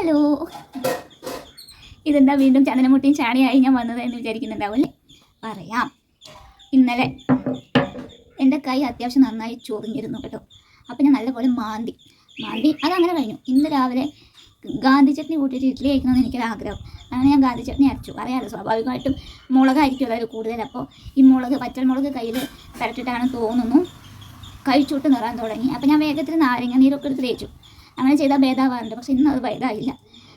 Hello ഇതെന്താ വീണ്ടും ചന്ദനമുട്ടിയും ചാണിയായി ഞാൻ വന്നത് എന്ന് വിചാരിക്കുന്നുണ്ടാവില്ലേ പറയാം. ഇന്നലെ എന്റെ കൈ അത്യാവശ്യം നന്നായി ചൊറിഞ്ഞിരുന്നു കേട്ടോ. അപ്പം ഞാൻ നല്ലപോലെ മാന്തി. മാന്തി അതങ്ങനെ കഴിഞ്ഞു. ഇന്ന് രാവിലെ ഗാന്ധി ചട്നി കൂട്ടിയിട്ട് ഇഡ്ഡലി കഴിക്കണമെന്ന് എനിക്കൊരു ആഗ്രഹം അങ്ങനെ ഞാൻ ഗാന്ധി ചട്നി അരച്ചു. അറിയാമല്ലോ സ്വാഭാവികമായിട്ടും മുളകായിരിക്കുമല്ലോ അതിൽ കൂടുതൽ. അപ്പോൾ ഈ മുളക് പച്ചമുളക് കയ്യിൽ പരട്ടിട്ടാണ് തോന്നുന്നു. കഴിച്ചുവിട്ട് നിറാൻ തുടങ്ങി. അപ്പോൾ ഞാൻ വേഗത്തിൽ നാരങ്ങ നീരൊക്കെ എടുത്ത് തേച്ചു. അങ്ങനെ ചെയ്താൽ ഭേദമാവാറുണ്ട് പക്ഷെ ഇന്ന് അത് ഭേദമായില്ല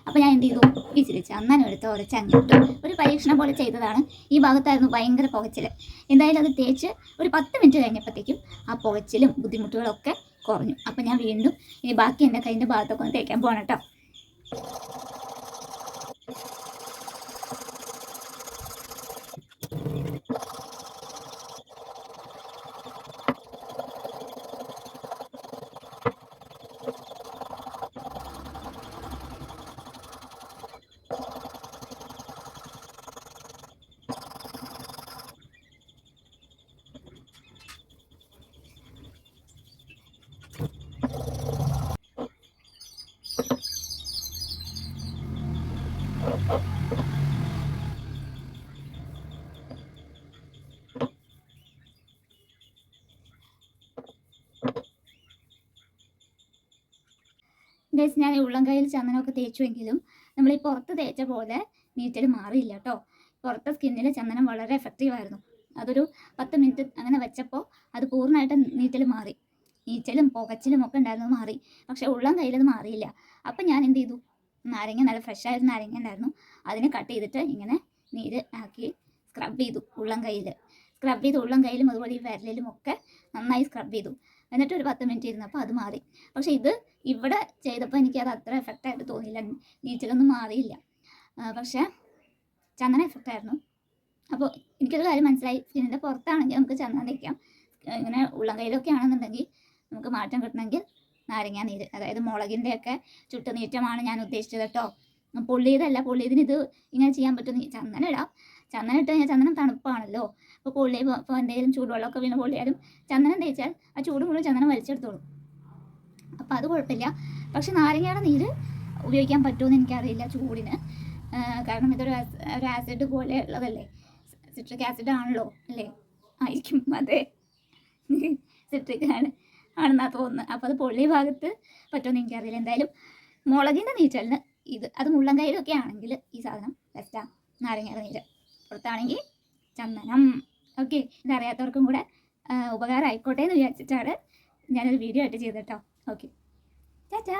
അപ്പോൾ ഞാൻ എന്ത് ചെയ്തു? ഇച്ചിരി ചന്ദനം എടുത്ത് ഉരച്ച് അങ്ങിട്ടു ഒരു പരീക്ഷണം പോലെ ചെയ്തതാണ്. ഈ ഭാഗത്തായിരുന്നു ഭയങ്കര പുകച്ചിൽ എന്തായാലും അത് തേച്ച് ഒരു പത്ത് മിനിറ്റ് കഴിഞ്ഞപ്പോഴത്തേക്കും ആ പുകച്ചിലും ബുദ്ധിമുട്ടുകളൊക്കെ കുറഞ്ഞു. അപ്പോൾ ഞാൻ വീണ്ടും ഇനി ബാക്കി എന്റെ കൈന്റെ ഭാഗത്തൊക്കെ ഒന്ന് തേക്കാൻ പോകണം കേട്ടോ. ഗൈസ് ഞാൻ ഉള്ളം കയ്യിൽ ചന്ദനമൊക്കെ തേച്ചുവെങ്കിലും നമ്മൾ ഈ പുറത്ത് തേച്ച പോലെ നീറ്റൽ മാറിയില്ല കേട്ടോ പുറത്തെ സ്കിന്നിൽ ചന്ദനം വളരെ എഫക്റ്റീവ് ആയിരുന്നു. അതൊരു പത്ത് മിനിറ്റ് അങ്ങനെ വെച്ചപ്പോൾ അത് പൂർണമായിട്ട് നീറ്റൽ മാറി. നീറ്റലും പുകച്ചിലും ഒക്കെ ഉണ്ടായിരുന്നു മാറി. പക്ഷെ ഉള്ളം കയ്യിലത് മാറിയില്ല. അപ്പം ഞാൻ എന്ത് ചെയ്തു? നാരങ്ങ നല്ല ഫ്രഷ് ആയിരുന്ന നാരങ്ങ ഉണ്ടായിരുന്നു. അതിനെ കട്ട് ചെയ്തിട്ട് ഇങ്ങനെ നീര് ആക്കി സ്ക്രബ് ചെയ്തു ഉള്ളം കയ്യിൽ സ്ക്രബ് ചെയ്ത് ഉള്ളം കയ്യിലും അതുപോലെ ഈ വിരലിലും ഒക്കെ നന്നായി സ്ക്രബ് ചെയ്തു. എന്നിട്ട് ഒരു പത്ത് മിനിറ്റ് ഇരുന്നപ്പോൾ അത് മാറി. പക്ഷേ ഇത് ഇവിടെ ചെയ്തപ്പോൾ എനിക്കത് അത് അത്ര എഫക്റ്റ് ആയിട്ട് തോന്നിയില്ല. നീറ്റിലൊന്നും മാറിയില്ല. പക്ഷെ ചന്ദന എഫക്റ്റ് ആയിരുന്നു. അപ്പോൾ എനിക്കൊരു കാര്യം മനസ്സിലായി. സ്കിന്നിന്റെ പുറത്താണെങ്കിൽ നമുക്ക് ചന്ദനം തയ്ക്കാം ഇങ്ങനെ ഉള്ളം കയ്യിലൊക്കെ ആണെന്നുണ്ടെങ്കിൽ നമുക്ക് മാറ്റം കിട്ടണമെങ്കിൽ നാരങ്ങ നീര് അതായത് മുളകിന്റെയൊക്കെ ചുട്ടുനീറ്റമാണ് ഞാൻ ഉദ്ദേശിച്ചത് കേട്ടോ. പൊള്ളിയതല്ല പൊള്ളിയതിന് ഇത് ഇങ്ങനെ ചെയ്യാൻ പറ്റും. ചന്ദനം ഇടാം. ചന്ദനം ഇട്ട് കഴിഞ്ഞാൽ ചന്ദനം തണുപ്പാണല്ലോ. അപ്പോൾ പൊള്ളി ഇപ്പോൾ എന്തെങ്കിലും ചൂടുവെള്ളമൊക്കെ വീണ് പൊള്ളിയാലും ചന്ദനം തേച്ചാൽ ആ ചൂട് മുഴുവൻ ചന്ദനം വലിച്ചെടുത്തോളും. അപ്പോൾ അത് കുഴപ്പമില്ല. പക്ഷെ നാരങ്ങയുടെ നീര് ഉപയോഗിക്കാൻ പറ്റുമെന്ന് എനിക്കറിയില്ല ചൂടിന്. കാരണം ഇതൊരു ഒരു ആസിഡ് പോലെ ഉള്ളതല്ലേ സിട്രിക് ആസിഡ് ആണല്ലോ അല്ലേ? ആയിരിക്കും. അതെ. സിട്രിക് ആണ് ആണെന്നാ തോന്നുന്നത്. അപ്പോൾ അത് പൊള്ളി ഭാഗത്ത് പറ്റുമെന്ന് എനിക്കറിയില്ല. എന്തായാലും മുളകിന്റെ നീറ്റലിന് ഇത് അത് മുള്ളങ്കയിലൊക്കെ ആണെങ്കിൽ ഈ സാധനം ബെസ്റ്റാണ് നാരങ്ങയുടെ നീര്. പുറത്താണെങ്കിൽ ചന്ദനം. ഓക്കെ ഇതറിയാത്തവർക്കും കൂടെ ഉപകാരം ആയിക്കോട്ടെ എന്ന് വിചാരിച്ചിട്ടാണ് ഞാനൊരു വീഡിയോ ആയിട്ട് ചെയ്തത് കേട്ടോ ഓക്കെ ചാച്ചാ